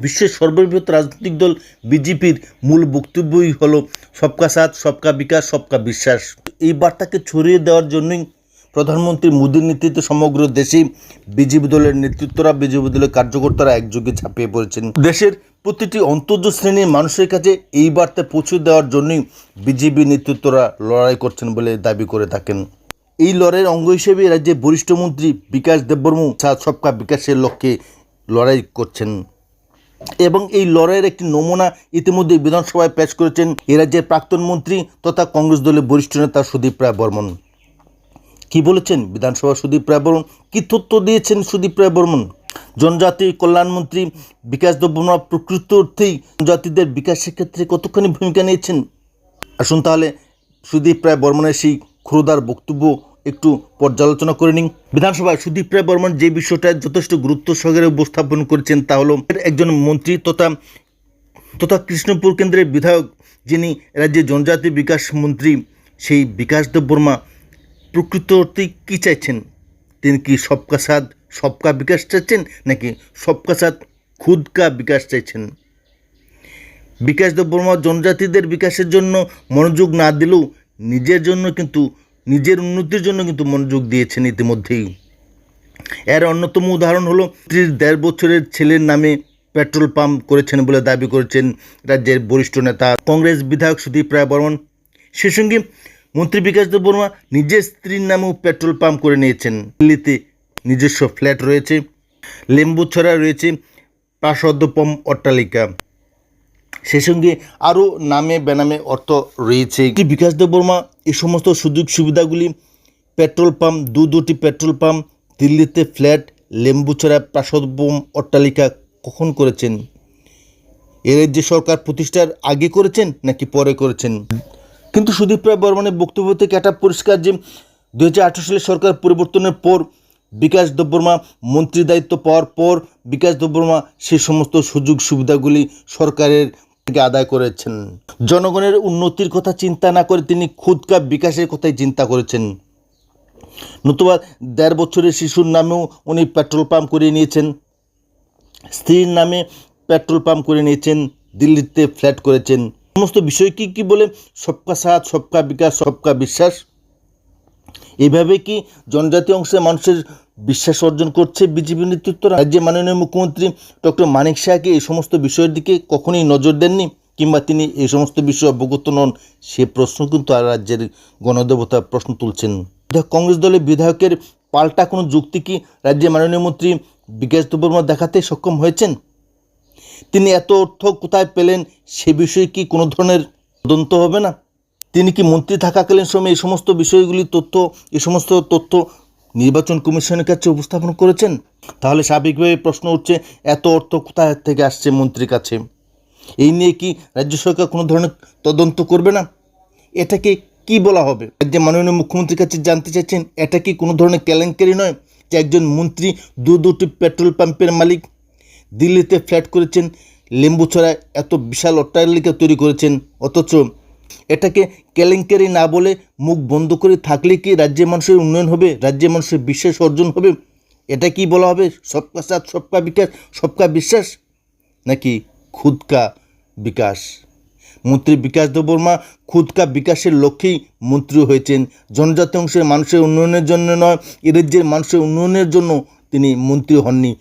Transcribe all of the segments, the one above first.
বিশ্বের সর্ববৃহৎ রাজনৈতিক দল বিজেপির মূল বক্তব্যই হলো, সবকা সাথ, সবকা বিকাশ, সবকা বিশ্বাস। এই বার্তাকে ছড়িয়ে দেওয়ার জন্যই প্রধানমন্ত্রী মোদীর নেতৃত্বে সমগ্র দেশে বিজেপি দলের নেতৃত্বরা, বিজেপি দলের কার্যকর্তারা একযোগে ঝাঁপিয়ে পড়েছেন। দেশের প্রতিটি অন্তর্য শ্রেণির মানুষের কাছে এই বার্তা পৌঁছে দেওয়ার জন্যই বিজেপি নেতৃত্বরা লড়াই করছেন বলে দাবি করে থাকেন। এই লড়াইয়ের অঙ্গ হিসেবে রাজ্যের বরিষ্ঠ মন্ত্রী বিকাশ দেববর্মু সবকা বিকাশের লক্ষ্যে লড়াই করছেন। এবং এই লড়াইয়ের একটি নমুনা ইতিমধ্যে বিধানসভায় পেশ করেছেন এ রাজ্যের প্রাক্তন মন্ত্রী তথা কংগ্রেস দলের বরিষ্ঠ নেতা সুদীপ রায় বর্মন। কি বলেছেন বিধানসভা সুদীপ রায় বর্মন? কী তথ্য দিয়েছেন সুদীপ রায় বর্মন? জনজাতি কল্যাণমন্ত্রী বিকাশ দেববর্মা প্রকৃত অর্থেই জনজাতিদের বিকাশের ক্ষেত্রে কতখানি ভূমিকা নিয়েছেন? আসুন তাহলে সুদীপ রায় বর্মনের সেই ক্ষুরদার বক্তব্য একটু পর্যালোচনা করে নিন। বিধানসভায় সুদীপ রায় বর্মন যে বিষয়টা যথেষ্ট গুরুত্ব সহকারে উপস্থাপন করেছেন তা হলো একজন মন্ত্রী তথা তথা কৃষ্ণপুর কেন্দ্রের বিধায়ক যিনি রাজ্যের জনজাতি বিকাশ মন্ত্রী সেই বিকাশ দেববর্মা প্রকৃত অর্থেই কী চাইছেন? তিনি কি সবকা সাথ, সবকা বিকাশ চাইছেন নাকি সবকা সাথ খুদকা বিকাশ চাইছেন? বিকাশ দেব বর্মা জনজাতিদের বিকাশের জন্য মনোযোগ না দিলেও নিজের জন্য কিন্তু নিজের উন্নতির জন্য কিন্তু মনোযোগ দিয়েছেন ইতিমধ্যেই। এর অন্যতম উদাহরণ হলো ত্রিশ দেড় বছরের ছেলের নামে পেট্রোল পাম্প করেছেন বলে দাবি করেছেন রাজ্যের বরিষ্ঠ নেতা। কংগ্রেস বিধায়ক সুদীপ রায় বর্মন। সে সঙ্গে মন্ত্রী বিকাশ দেব বর্মা নিজের স্ত্রীর নামেও পেট্রোল পাম্প করে নিয়েছেন। দিল্লিতে নিজস্ব ফ্ল্যাট রয়েছে লেম্বুছড়া রয়েছে প্রাসদ্যপম অট্টালিকা। সেই সঙ্গে আরও নামে বেনামে অর্থ রয়েছে। কি বিকাশ দেববর্মা এই সমস্ত সুযোগ সুবিধাগুলি পেট্রোল পাম্প, দু দুটি পেট্রোল পাম্প, দিল্লিতে ফ্ল্যাট লেম্বুছড়া প্রাসদ্যপম অট্টালিকা কখন করেছেন? এর যে সরকার প্রতিষ্ঠার আগে করেছেন নাকি পরে করেছেন? কিন্তু সুদীপ রায় বর্মনের বক্তব্য থেকে এটা পরিষ্কার যে দু হাজার আঠেরো সালে সরকার পরিবর্তনের পর বিকাশ দেববর্মা মন্ত্রী দায়িত্ব পাওয়ার পর বিকাশ দেববর্মা সেই সমস্ত সুযোগ সুবিধাগুলি সরকারের থেকে আদায় করেছেন। জনগণের উন্নতির কথা চিন্তা না করে তিনি খুদকা বিকাশের কথাই চিন্তা করেছেন। নতুবা দেড় বছরের শিশুর নামেও উনি পেট্রোল পাম্প করিয়ে নিয়েছেন। স্ত্রীর নামে পেট্রোল পাম্প করে নিয়েছেন, দিল্লিতে ফ্ল্যাট করেছেন। সমস্ত বিষয় কি কি বলে সবকা সাথ, সবকা বিকাশ, সবকা বিশ্বাস? এইভাবে কি জনজাতি অংশের মানুষের বিশ্বাস অর্জন করছে বিজেপি নেতৃত্বরা? রাজ্যের মাননীয় মুখ্যমন্ত্রী ডক্টর মানিক শাহকে এই সমস্ত বিষয়ের দিকে কখনোই নজর দেননি? কিংবা তিনি এই সমস্ত বিষয়ে অবগত নন? সে প্রশ্ন কিন্তু আর রাজ্যের গণদেবতা প্রশ্ন তুলছেন। কংগ্রেস দলের বিধায়কের পাল্টা কোনো যুক্তি কি রাজ্যের মাননীয় মন্ত্রী বিকাশ দেববর্মা দেখাতে সক্ষম হয়েছেন? তিনি এত অর্থ কোথায় পেলেন? সে বিষয়ে কি কোনো ধরনের তদন্ত হবে না? তিনি কি মন্ত্রী থাকাকালীন সময়ে এই সমস্ত বিষয়গুলি তথ্য এই সমস্ত তথ্য নির্বাচন কমিশনের কাছে উপস্থাপন করেছেন? তাহলে স্বাভাবিকভাবে প্রশ্ন উঠছে, এত অর্থ কোথায় থেকে আসছে মন্ত্রীর কাছে? এই নিয়ে কি রাজ্য সরকার কোনো ধরনের তদন্ত করবে না? এটাকে কি বলা হবে? রাজ্যের মাননীয় মুখ্যমন্ত্রীর কাছে জানতে চাইছেন, এটা কি কোনো ধরনের কেলেঙ্কারি নয় যে একজন মন্ত্রী দু দুটি পেট্রোল পাম্পের মালিক দিল্লিতে ফ্ল্যাট করেছেন, লেম্বুছড়ায় এত বিশাল অট্টালিকা তৈরি করেছেন, অথচ এটাকে কেলেঙ্কারি না বলে মুখ বন্ধ করে থাকলে কি রাজ্যের মানুষের উন্নয়ন হবে? রাজ্যের মানুষের বিশ্বাস অর্জন হবে? এটা কি বলা হবে? সবকা সাথ, সবকা বিকাশ, সবকা বিশ্বাস? নাকি খুদকা বিকাশ? মন্ত্রী বিকাশ দেববর্মা খুদকা বিকাশের লক্ষ্যেই মন্ত্রী হয়েছেন। জনজাতি অংশের মানুষের উন্নয়নের জন্য নয়, এ রাজ্যের মানুষের উন্নয়নের জন্য তিনি মন্ত্রী হননি।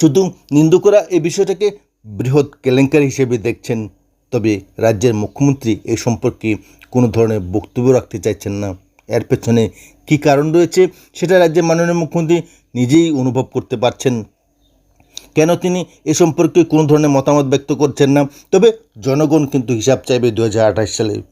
শুধু নিন্দুকরা এই বিষয়টাকে বৃহৎ কেলেঙ্কারি হিসেবে দেখছেন। তবে রাজ্যের মুখ্যমন্ত্রী এ সম্পর্কে কোনো ধরনের বক্তব্য রাখতে চাইছেন না। এর পেছনে কী কারণ রয়েছে সেটা রাজ্যের মাননীয় মুখ্যমন্ত্রী নিজেই অনুভব করতে পারছেন। কেন তিনি এ সম্পর্কে কোনো ধরনের মতামত ব্যক্ত করছেন না? তবে জনগণ কিন্তু হিসাব চাইবে দু হাজার আঠাশ সালে।